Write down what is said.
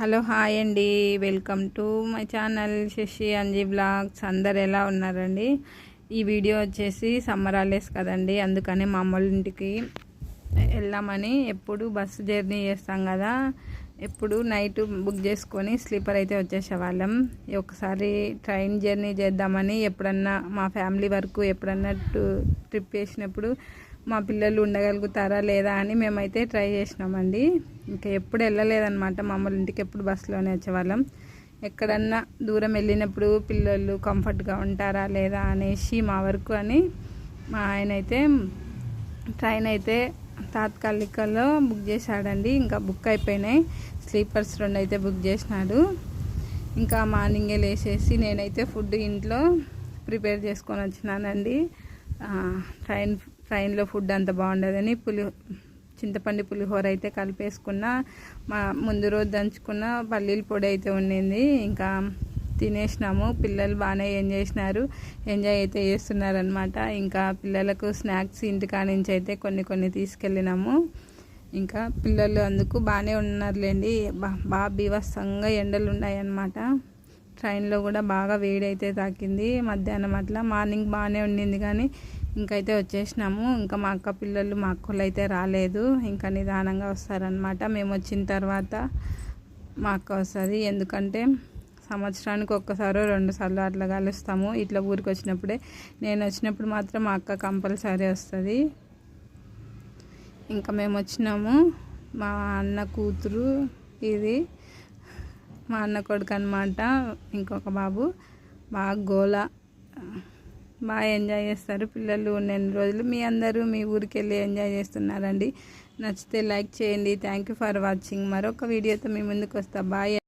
Hello hi అండి. Welcome to my channel Sashi Anji blogs. అందరు ఎలా ఉన్నారండి? ఈ వీడియో వచ్చేసి సమ్మర్ హాలిడేస్ కదండి. అందుకని మా అమ్మోళ్ళ ఇంటికి వెళ్దామని ఎప్పుడు బస్సు జర్నీ చేస్తాం కదా. ఎప్పుడు నైట్ బుక్ చేసుకొని స్లీపర్ అయితే వచ్చేసేవాళ్ళం ఒకసారి ట్రైన్ జర్నీ చేద్దామని ఎప్పుడన్నా మా ఫ్యామిలీ వరకు ఎప్పుడన్నా ట్రిప్ చేసినప్పుడు మా పిల్లలు ఉండగలుగుతారా లేదా అని మేమైతే ట్రై చేసినామండి. ఇంకా ఎప్పుడు వెళ్ళలేదన్నమాట. మమ్మల్ని ఇంటికి ఎప్పుడు బస్సులోనే వచ్చేవాళ్ళం. ఎక్కడన్నా దూరం వెళ్ళినప్పుడు పిల్లలు కంఫర్ట్గా ఉంటారా లేదా అనేసి మా వరకు అని మా ఆయన అయితే ట్రైన్ అయితే తాత్కాలికలో బుక్ చేశాడండి. ఇంకా బుక్ అయిపోయినాయి. స్లీపర్స్ రెండు అయితే బుక్ చేసినాడు. ఇంకా మార్నింగే లేచేసి నేనైతే ఫుడ్ ఇంట్లో ప్రిపేర్ చేసుకొని వచ్చినానండి. ట్రైన్ ట్రైన్లో ఫుడ్ అంత బాగుండదని పులి చింతపండు పులిహోర అయితే కలిపేసుకున్న మా ముందు రోజు దంచుకున్న పల్లీల పొడి అయితే ఉండింది. ఇంకా తినేసినాము. పిల్లలు బాగానే ఎంజాయ్ చేసినారు. ఎంజాయ్ అయితే చేస్తున్నారనమాట ఇంకా పిల్లలకు స్నాక్స్ ఇంటికా నుంచి అయితే కొన్ని కొన్ని తీసుకెళ్ళినాము. ఇంకా పిల్లలు అందుకు బాగానే ఉన్నారులేండి. బా బీభత్సంగా ఎండలు ఉన్నాయన్నమాట. ట్రైన్లో కూడా బాగా వేడి అయితే తాకింది. మధ్యాహ్నం అట్లా మార్నింగ్ బాగానే ఉండింది కానీ ఇంకైతే వచ్చేసినాము. ఇంకా మా అక్క పిల్లలు మా అక్కలు అయితే రాలేదు. ఇంకా నిదానంగా వస్తారనమాట మేము వచ్చిన తర్వాత మా అక్క వస్తుంది. ఎందుకంటే సంవత్సరానికి ఒక్కసారో రెండు సార్లు అట్లా కలుస్తాము. ఇట్లా ఊరికి వచ్చినప్పుడే. నేను వచ్చినప్పుడు మాత్రం మా అక్క కంపల్సరీ వస్తుంది. ఇంకా మేము వచ్చినాము. మా అన్న కూతురు ఇది మా అన్న కొడుకు అనమాట ఇంకొక బాబు. బాగా గోల. బాగా ఎంజాయ్ చేస్తారు పిల్లలు ఉన్న రోజులు. మీ అందరూ మీ ఊరికి వెళ్ళి ఎంజాయ్ చేస్తున్నారండి. నచ్చితే లైక్ చేయండి. థ్యాంక్ యూ ఫర్ వాచింగ్ మరొక వీడియోతో మీ ముందుకు వస్తా. బాయ్